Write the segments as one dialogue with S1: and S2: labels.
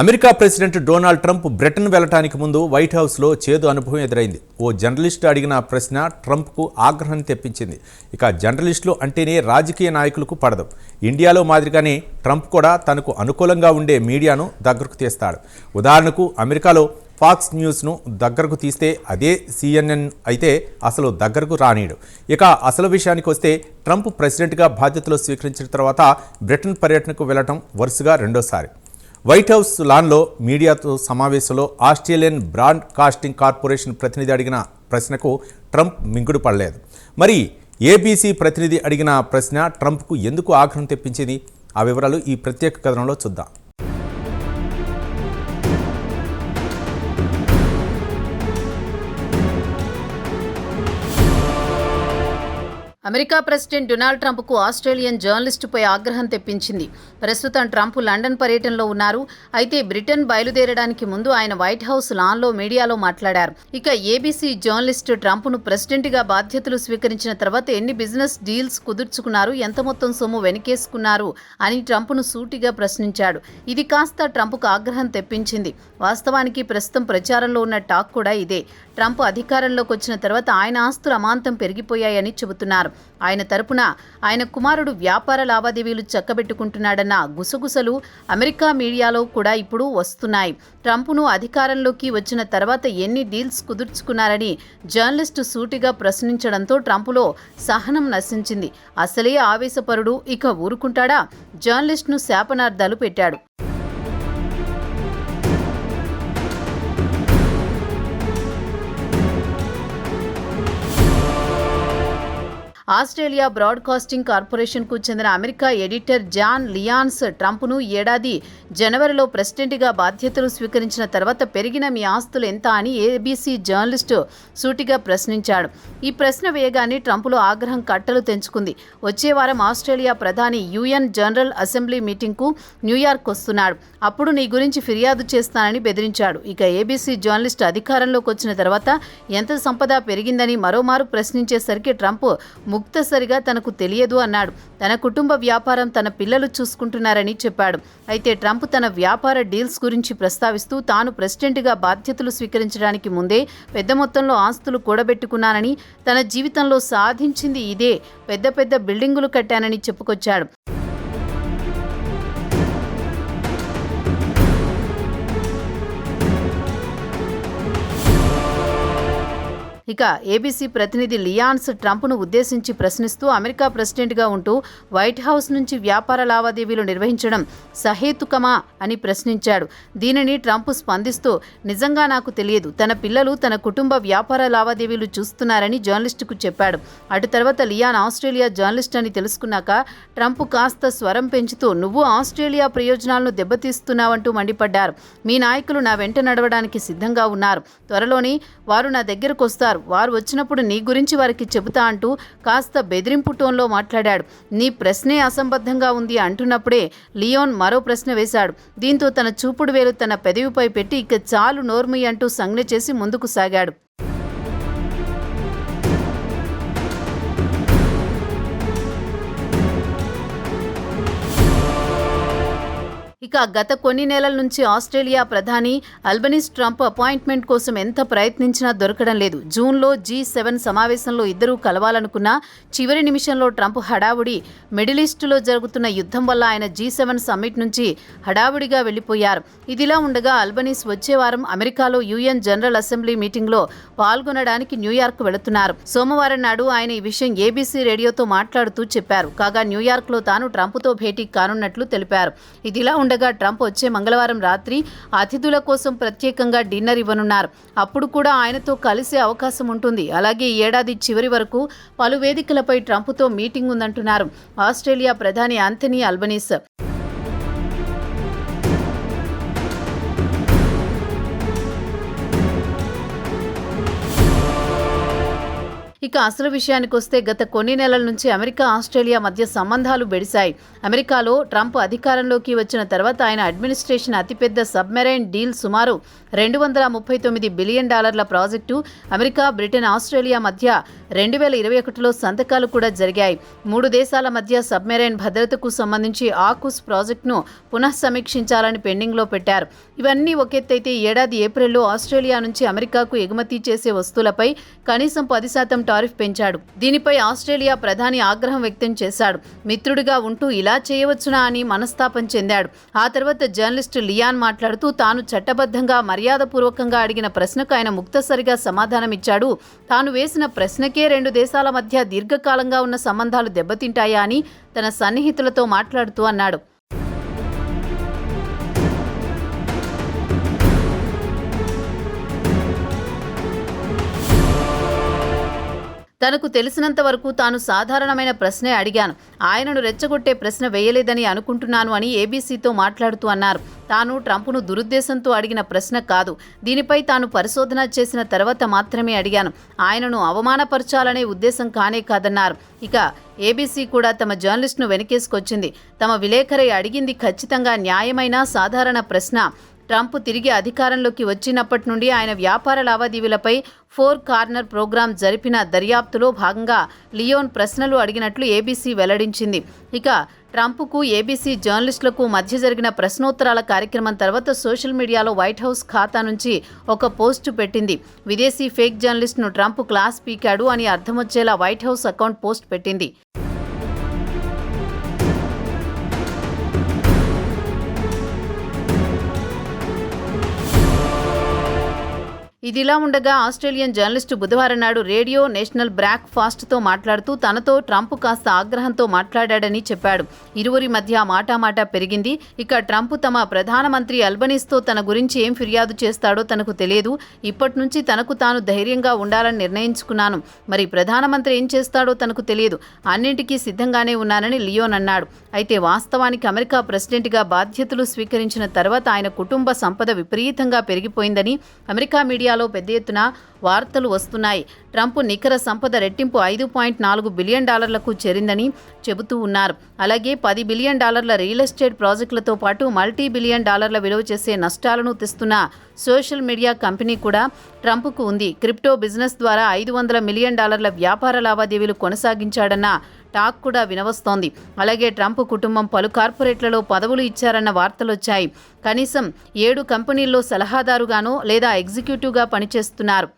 S1: America president Donald Trump Britain వెళ్ళటానికి ముందు white హౌస్లో చేదు అనుభవం ఎదురైంది. ఓ జర్నలిస్టు అడిగిన ప్రశ్న ట్రంప్కు ఆగ్రహం తెప్పించింది. ఇక జర్నలిస్టులు అంటేనే రాజకీయ నాయకులకు పడదు. ఇండియాలో మాదిరిగానే ట్రంప్ కూడా తనకు అనుకూలంగా ఉండే మీడియాను దగ్గరకు తీస్తాడు. ఉదాహరణకు అమెరికాలో ఫాక్స్ న్యూస్ను దగ్గరకు తీస్తే అదే సిఎన్ఎన్ అయితే అసలు దగ్గరకు రానీయడు ఇక అసలు విషయానికి వస్తే ట్రంప్ ప్రెసిడెంట్గా బాధ్యతలు స్వీకరించిన తర్వాత బ్రిటన్ పర్యటనకు వెళ్ళటం వరుసగా రెండోసారి. వైట్ హౌస్ లాన్లో మీడియాతో సమావేశంలో ఆస్ట్రేలియన్ బ్రాడ్కాస్టింగ్ కార్పొరేషన్ ప్రతినిధి అడిగిన ప్రశ్నకు ట్రంప్ మింగుడు పడలేదు. మరి ఏబీసీ ప్రతినిధి అడిగిన ప్రశ్న ట్రంప్కు ఎందుకు ఆగ్రహం తెప్పించింది? ఆ వివరాలు ఈ ప్రత్యేక కథనంలో చూద్దాం.
S2: అమెరికా ప్రెసిడెంట్ డొనాల్డ్ ట్రంప్కు ఆస్ట్రేలియన్ జర్నలిస్టుపై ఆగ్రహం తెప్పించింది. ప్రస్తుతం ట్రంప్ లండన్ పర్యటనలో ఉన్నారు. అయితే బ్రిటన్ బయలుదేరడానికి ముందు ఆయన వైట్ హౌస్ లాన్లో మీడియాలో మాట్లాడారు. ఇక ఏబీసీ జర్నలిస్టు ట్రంప్ను ప్రెసిడెంట్గా బాధ్యతలు స్వీకరించిన తర్వాత ఎన్ని బిజినెస్ డీల్స్ కుదుర్చుకున్నారు ఎంత మొత్తం సొమ్ము వెనకేసుకున్నారు అని ట్రంప్ను సూటిగా ప్రశ్నించాడు. ఇది కాస్త ట్రంప్కు ఆగ్రహం తెప్పించింది. వాస్తవానికి ప్రస్తుతం ప్రచారంలో ఉన్న టాక్ కూడా ఇదే. ట్రంప్ అధికారంలోకి వచ్చిన తర్వాత ఆయన ఆస్తులు అమాంతం పెరిగిపోయాయని చెబుతున్నారు. ఆయన తరపున ఆయన కుమారుడు వ్యాపార లావాదేవీలు చక్కబెట్టుకుంటున్నాడన్న గుసగుసలు అమెరికా మీడియాలో కూడా ఇప్పుడు వస్తున్నాయి. ట్రంప్ను అధికారంలోకి వచ్చిన తర్వాత ఎన్ని డీల్స్ కుదుర్చుకున్నారని జర్నలిస్టు సూటిగా ప్రశ్నించడంతో ట్రంప్లో సహనం నశించింది. అసలే ఆవేశపరుడు ఇక ఊరుకుంటాడా? జర్నలిస్ట్ను శాపనార్థాలు పెట్టాడు. ఆస్ట్రేలియా బ్రాడ్కాస్టింగ్ కార్పొరేషన్కు చెందిన అమెరికా ఎడిటర్ జాన్ లియాన్స్ ట్రంప్ను ఏడాది జనవరిలో ప్రెసిడెంట్గా బాధ్యతలు స్వీకరించిన తర్వాత పెరిగిన మీ ఆస్తులు ఎంత అని ఏబీసీ జర్నలిస్టు సూటిగా ప్రశ్నించాడు. ఈ ప్రశ్న వేయగానే ట్రంప్లో ఆగ్రహం కట్టలు తెంచుకుంది. వచ్చే వారం ఆస్ట్రేలియా ప్రధాని యుఎన్ జనరల్ అసెంబ్లీ మీటింగ్కు న్యూయార్క్ వస్తున్నాడు. అప్పుడు నీ గురించి ఫిర్యాదు చేస్తానని బెదిరించాడు. ఇక ఏబీసీ జర్నలిస్ట్ అధికారంలోకి వచ్చిన తర్వాత ఎంత సంపద పెరిగిందని మరోమారు ప్రశ్నించేసరికి ట్రంప్ ముక్తసరిగా తనకు తెలియదు అన్నాడు. తన కుటుంబ వ్యాపారం తన పిల్లలు చూసుకుంటున్నారని చెప్పాడు. అయితే ట్రంప్ తన వ్యాపార డీల్స్ గురించి ప్రస్తావిస్తూ తాను ప్రెసిడెంట్గా బాధ్యతలు స్వీకరించడానికి ముందే పెద్ద మొత్తంలో ఆస్తులు కూడబెట్టుకున్నానని తన జీవితంలో సాధించింది ఇదే. పెద్ద పెద్ద బిల్డింగులు కట్టానని చెప్పుకొచ్చాడు. ఇక ఏబీసీ ప్రతినిధి లియాన్స్ ట్రంప్ను ఉద్దేశించి ప్రశ్నిస్తూ అమెరికా ప్రెసిడెంట్గా ఉంటూ వైట్ హౌస్ నుంచి వ్యాపార లావాదేవీలు నిర్వహించడం సహేతుకమా అని ప్రశ్నించాడు. దీనిని ట్రంప్ స్పందిస్తూ నిజంగా నాకు తెలియదు. తన పిల్లలు తన కుటుంబ వ్యాపార లావాదేవీలు చూస్తున్నారని జర్నలిస్టుకు చెప్పాడు. అటు తర్వాత లియాన్ ఆస్ట్రేలియా జర్నలిస్ట్ అని తెలుసుకున్నాక ట్రంప్ కాస్త స్వరం పెంచుతూ నువ్వు ఆస్ట్రేలియా ప్రయోజనాలను దెబ్బతీస్తున్నావంటూ మండిపడ్డారు. మీ నాయకులు నా వెంట నడవడానికి సిద్ధంగా ఉన్నారు. త్వరలోనే వారు నా దగ్గరకు వస్తారు. వారు వచ్చినప్పుడు నీ గురించి వారికి చెబుతా అంటూ కాస్త బెదిరింపు టోన్లో మాట్లాడాడు. నీ ప్రశ్నే అసంబద్ధంగా ఉంది అంటున్నప్పుడే లియోన్ మరో ప్రశ్న వేశాడు. దీంతో తన చూపుడు వేలు తన పెదవిపై పెట్టి ఇక చాలు నోర్మి అంటూ సంజ్ఞ చేసి ముందుకు సాగాడు. ఇక గత కొన్ని నెలల నుంచి ఆస్ట్రేలియా ప్రధాని అల్బనీస్ ట్రంప్ అపాయింట్మెంట్ కోసం ఎంత ప్రయత్నించినా దొరకడం లేదు. జూన్లో జీ సెవెన్ సమావేశంలో ఇద్దరూ కలవాలనుకున్నా చివరి నిమిషంలో ట్రంప్ హడావుడి మిడిల్ ఈస్టులో జరుగుతున్న యుద్ధం వల్ల ఆయన జీ సెవెన్ సమ్మిట్ నుంచి హడావుడిగా వెళ్ళిపోయారు ఇదిలా ఉండగా అల్బనీస్ వచ్చే వారం అమెరికాలో యుఎన్ జనరల్ అసెంబ్లీ మీటింగ్లో పాల్గొనడానికి న్యూయార్క్ వెళుతున్నారు. సోమవారం నాడు ఆయన ఈ విషయం ఏబీసీ రేడియోతో మాట్లాడుతూ చెప్పారు. కాగా న్యూయార్క్లో తాను ట్రంప్తో భేటీ కానున్నట్లు తెలిపారు. ఇదిలా ఉండగా ట్రంప్ వచ్చే మంగళవారం రాత్రి అతిథుల కోసం ప్రత్యేకంగా డిన్నర్ ఇవ్వనున్నారు. అప్పుడు కూడా ఆయనతో కలిసే అవకాశం ఉంటుంది. అలాగే ఈ ఏడాది చివరి వరకు పలు వేదికలపై ట్రంప్తో మీటింగ్ ఉందంటున్నారు ఆస్ట్రేలియా ప్రధాని ఆంథనీ అల్బనీస్. ఇక అసలు విషయానికి వస్తే గత కొన్ని నెలల నుంచి అమెరికా ఆస్ట్రేలియా మధ్య సంబంధాలు బెడిశాయి. అమెరికాలో ట్రంప్ అధికారంలోకి వచ్చిన తర్వాత ఆయన అడ్మినిస్ట్రేషన్ అతిపెద్ద సబ్మెరైన్ డీల్ సుమారు రెండు వందల ముప్పై తొమ్మిది బిలియన్ డాలర్ల ప్రాజెక్టు అమెరికా బ్రిటన్ ఆస్ట్రేలియా మధ్య రెండు వేల ఇరవై ఒకటిలో సంతకాలు కూడా జరిగాయి. మూడు దేశాల మధ్య సబ్మెరైన్ భద్రతకు సంబంధించి ఆకుస్ ప్రాజెక్టును పునః సమీక్షించాలని పెండింగ్లో పెట్టారు. ఇవన్నీ ఒకెత్తైతే ఏడాది ఏప్రిల్లో ఆస్ట్రేలియా నుంచి అమెరికాకు ఎగుమతి చేసే వస్తువులపై కనీసం పది శాతం టారిఫ్ పెంచాడు. దీనిపై ఆస్ట్రేలియా ప్రధాని ఆగ్రహం వ్యక్తం చేశాడు. మిత్రుడిగా ఉంటూ ఇలా చేయవచ్చునా అని మనస్తాపం చెందాడు. ఆ తర్వాత జర్నలిస్టు లియాన్ మాట్లాడుతూ తాను చట్టబద్ధంగా మర్యాదపూర్వకంగా అడిగిన ప్రశ్నకు ఆయన ముక్తసరిగా సమాధానమిచ్చాడు. తాను వేసిన ప్రశ్నకే రెండు దేశాల మధ్య దీర్ఘకాలంగా ఉన్న సంబంధాలు దెబ్బతింటాయా అని తన సన్నిహితులతో మాట్లాడుతూ అన్నాడు. తనకు తెలిసినంత వరకు తాను సాధారణమైన ప్రశ్నే అడిగాను. ఆయనను రెచ్చగొట్టే ప్రశ్న వేయలేదని అనుకుంటున్నాను అని ఏబీసీతో మాట్లాడుతూ అన్నారు. తాను ట్రంప్ను దురుద్దేశంతో అడిగిన ప్రశ్న కాదు. దీనిపై తాను పరిశోధన చేసిన తర్వాత మాత్రమే అడిగాను. ఆయనను అవమానపరచాలనే ఉద్దేశం కానే కాదన్నారు. ఇక ఏబీసీ కూడా తమ జర్నలిస్ట్ను వెనకేసుకొచ్చింది. తమ విలేకరి అడిగింది ఖచ్చితంగా న్యాయమైన సాధారణ ప్రశ్న. ట్రంప్ తిరిగి అధికారంలోకి వచ్చినప్పటి నుండి ఆయన వ్యాపార లావాదేవీలపై ఫోర్ కార్నర్ ప్రోగ్రాం జరిపిన దర్యాప్తులో భాగంగా లియోన్ ప్రశ్నలు అడిగినట్లు ఏబీసీ వెల్లడించింది. ఇక ట్రంప్కు ఏబీసీ జర్నలిస్టులకు మధ్య జరిగిన ప్రశ్నోత్తరాల కార్యక్రమం తర్వాత సోషల్ మీడియాలో వైట్ హౌస్ ఖాతా నుంచి ఒక పోస్టు పెట్టింది. విదేశీ ఫేక్ జర్నలిస్ట్ను ట్రంప్ క్లాస్ పీకాడు అని అర్థమొచ్చేలా వైట్ హౌస్ అకౌంట్ పోస్ట్ పెట్టింది. ఇదిలా ఉండగా ఆస్ట్రేలియన్ జర్నలిస్టు బుధవారం నాడు రేడియో నేషనల్ బ్రాక్ ఫాస్ట్తో మాట్లాడుతూ తనతో ట్రంప్ కాస్త ఆగ్రహంతో మాట్లాడాడని చెప్పాడు. ఇరువురి మధ్య మాటామాట పెరిగింది. ఇక ట్రంప్ తమ ప్రధానమంత్రి అల్బనీస్తో తన గురించి ఏం ఫిర్యాదు చేస్తాడో తనకు తెలియదు. ఇప్పటి నుంచి తనకు తాను ధైర్యంగా ఉండాలని నిర్ణయించుకున్నాను. మరి ప్రధానమంత్రి ఏం చేస్తాడో తనకు తెలియదు. అన్నింటికీ సిద్ధంగానే ఉన్నానని లియోన్ అన్నాడు. అయితే వాస్తవానికి అమెరికా ప్రెసిడెంట్గా బాధ్యతలు స్వీకరించిన తర్వాత ఆయన కుటుంబ సంపద విపరీతంగా పెరిగిపోయిందని అమెరికా మీడియా మీడియాలో పెద్ద ఎత్తున వార్తలు వస్తున్నాయి. ట్రంప్ నికర సంపద రెట్టింపు ఐదు పాయింట్ నాలుగు బిలియన్ డాలర్లకు చేరిందని చెబుతూ ఉన్నారు. అలాగే పది బిలియన్ డాలర్ల రియల్ ఎస్టేట్ ప్రాజెక్టులతో పాటు మల్టీ బిలియన్ డాలర్ల విలువ చేసే నష్టాలను తెస్తున్న సోషల్ మీడియా కంపెనీ కూడా ట్రంప్కు ఉంది. క్రిప్టో బిజినెస్ ద్వారా ఐదు వందల మిలియన్ డాలర్ల వ్యాపార లావాదేవీలు కొనసాగించాడన్న టాక్ కూడా వినవస్తోంది. అలాగే ట్రంప్ కుటుంబం పలు కార్పొరేట్లలో పదవులు ఇచ్చారన్న వార్తలొచ్చాయి. కనీసం ఏడు కంపెనీల్లో సలహాదారుగానో లేదా ఎగ్జిక్యూటివ్గా పనిచేస్తున్నారు.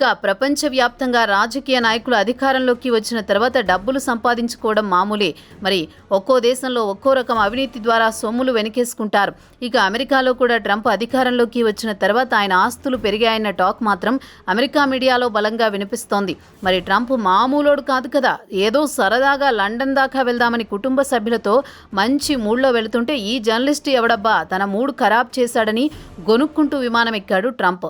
S2: ఇక ప్రపంచవ్యాప్తంగా రాజకీయ నాయకులు అధికారంలోకి వచ్చిన తర్వాత డబ్బులు సంపాదించుకోవడం మామూలే. మరి ఒక్కో దేశంలో ఒక్కో రకం అవినీతి ద్వారా సొమ్ములు వెనకేసుకుంటారు. ఇక అమెరికాలో కూడా ట్రంప్ అధికారంలోకి వచ్చిన తర్వాత ఆయన ఆస్తులు పెరిగాయన్న టాక్ మాత్రం అమెరికా మీడియాలో బలంగా వినిపిస్తోంది. మరి ట్రంప్ మామూలోడు కాదు కదా. ఏదో సరదాగా లండన్ దాకా వెళ్దామని కుటుంబ సభ్యులతో మంచి మూడ్లో వెళుతుంటే ఈ జర్నలిస్ట్ ఎవడబ్బా? తన మూడు ఖరాబ్ చేశాడని గొనుక్కుంటూ విమానం ఎక్కాడు ట్రంప్.